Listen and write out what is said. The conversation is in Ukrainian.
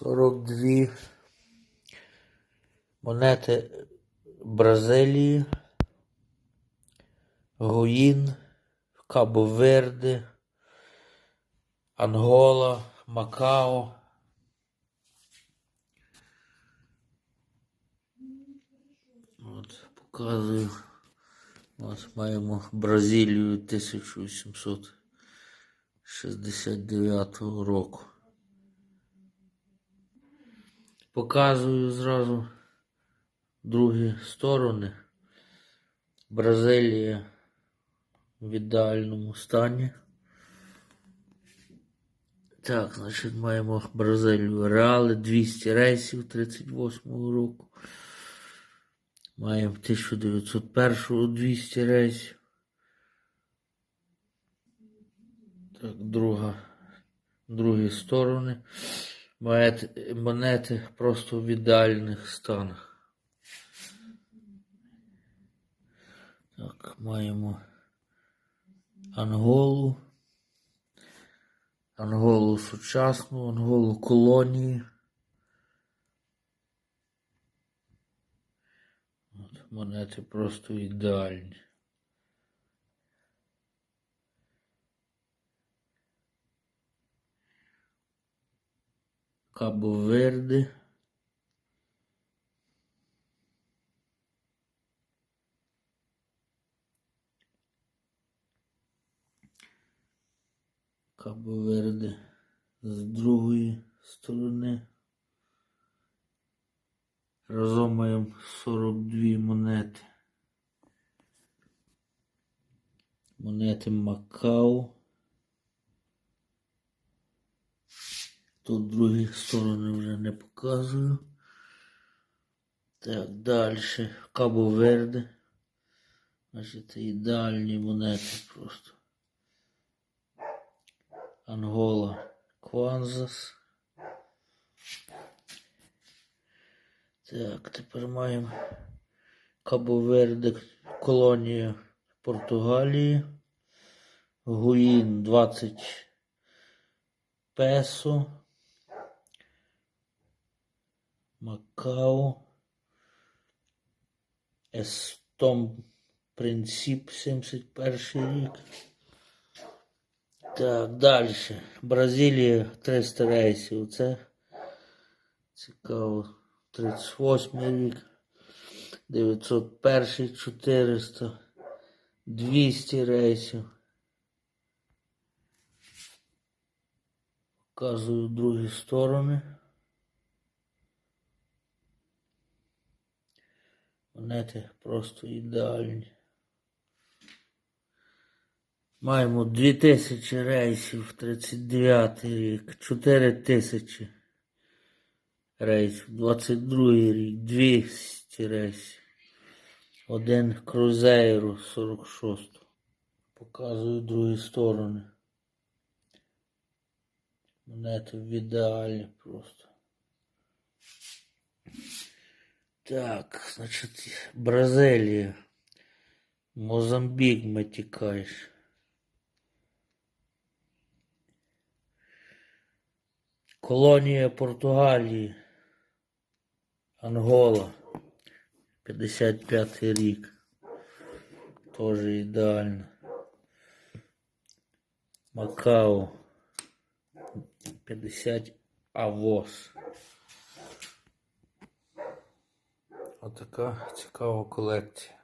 42 монети Бразилії, Гуїн, Кабо-Верде, Ангола, Макао. От, показую. Ось маємо Бразилію 1869 року. Показую зразу другі сторони. Бразилія в ідеальному стані. Так, значить, маємо Бразилію Реали 200 рейсів 38-го року. Маємо 1901 200 рейсів. Так, друга, другі сторони. Монети, просто в ідеальних станах. Так, маємо Анголу. Анголу сучасну, Анголу колонії. От, монети просто ідеальні. Кабо Верде. Кабо Верде з другої сторони. Разом маємо 42 монети. Монети Макао. Тут другі сторони вже не показую. Так, далі. Кабо Верде. Значить, ідеальні монети просто. Ангола Кванзас. Так, тепер маємо Кабо Верде колонія Португалії. Гуїн 20 песо. Макао. Естом Принцип 71 рік. Так, далі. Бразилія 300 рейсів. Це цікаво. 38 рік. 901 400. 200 рейсів. Показую другі сторони. Монети просто ідеальні. Маємо 2000 рейсів 39 рік, 4000 рейсів, 22 рік, 200 рейсів. Один крузейру 46. Показую другі сторони. Монети в ідеалі просто. Так, значить, Бразилія. Мозамбік матікаєш. Колонія Португалії. Ангола. 55 рік. Тоже ідеально. Макао. 50 авос. Отака цікава колекція.